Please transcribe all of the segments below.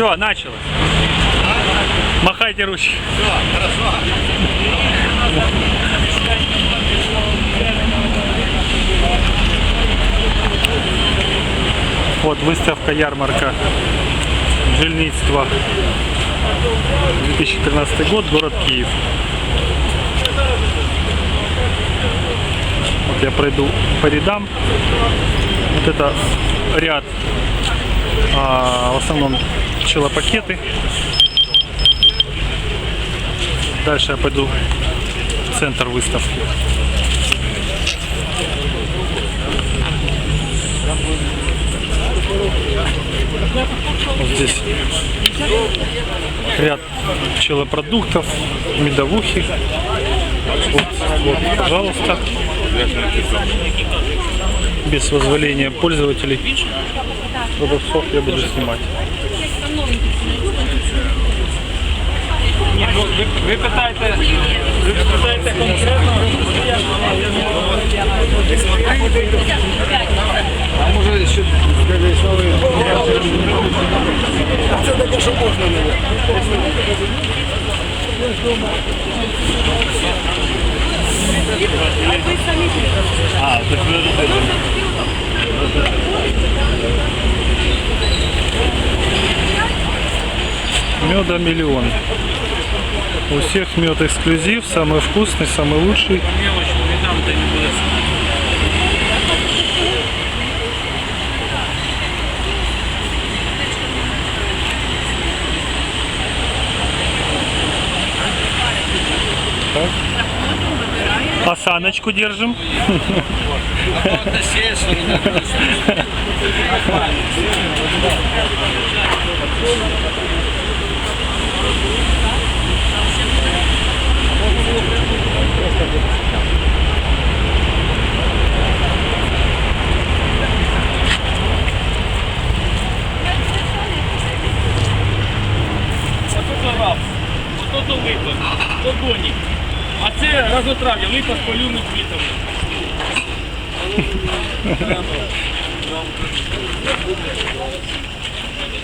Все, началось. Махайте ручки. Вот выставка ярмарка жильництва 2013 год, город Киев. Вот я пройду по рядам. Вот это ряд, а, в основном пчелопакеты. Дальше я пойду в центр выставки. Вот здесь ряд пчелопродуктов, медовухи. Вот, вот, пожалуйста. Без позволения пользователей продавцов я буду снимать. Ви, ви питаєте, ви питаєте конкретно. А може ще Це таке, що можна не. А, так ви Меда миллион. У всех мед эксклюзив, самый вкусный, самый лучший. Буде. Осаночку держим. донік. А це разотрав'я, липа з полюми квітами.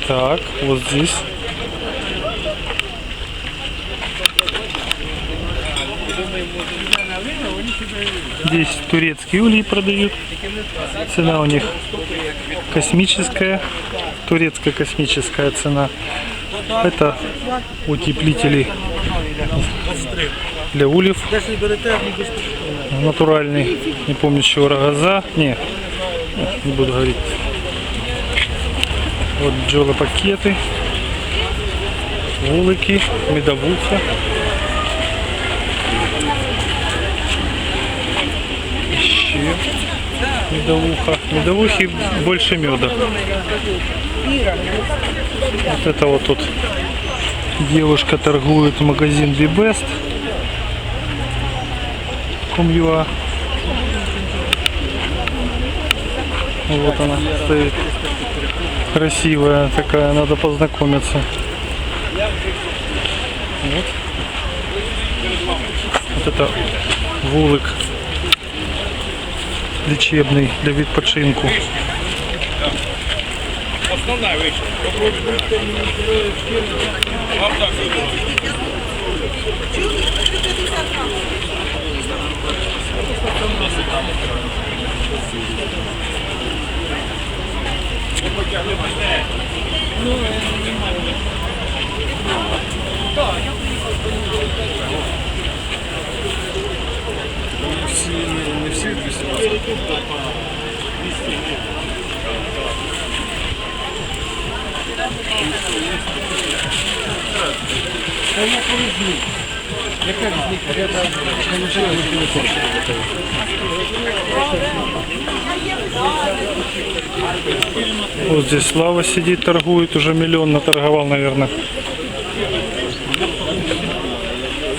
Так, вот здесь. Здесь турецкие ульи продают. Цена у них космическая. Турецкая космическая цена. Это утеплители для ульев. Натуральный. Не помню, чего рогоза. Не, не буду говорить. Вот бджоли пакети, вулики, медовухи. Медовуха. Медовухи больше меда. Вот это вот тут девушка торгует магазин Be Best. Com.ua. Вот она стоит красивая такая, надо познакомиться. Вот. Вот это вулик лечебный для відпочинку. Основна вийшла. Вам так Вот здесь Слава сидит, торгует, уже миллион наторговал, наверное.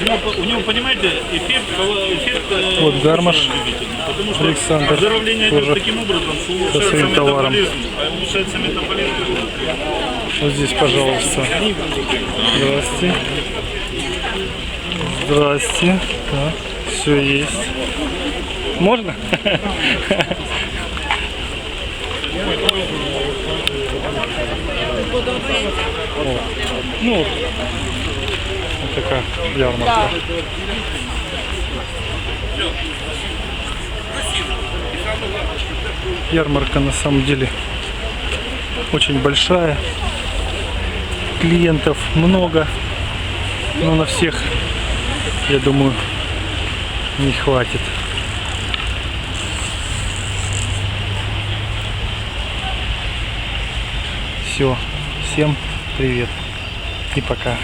У него, понимаете, эффект, э, эффект э, Вот гармаш Потому что Александр оздоровление идет таким образом, что улучшается своим товаром. метаболизм. А улучшается метаболизм. Вот здесь, пожалуйста. Здрасте. Здрасте. Так, все есть. Можно? О, Ну, такая ярмарка. Ярмарка на самом деле очень большая. Клиентов много. Но на всех, я думаю, не хватит. Все. Всем привет. И пока.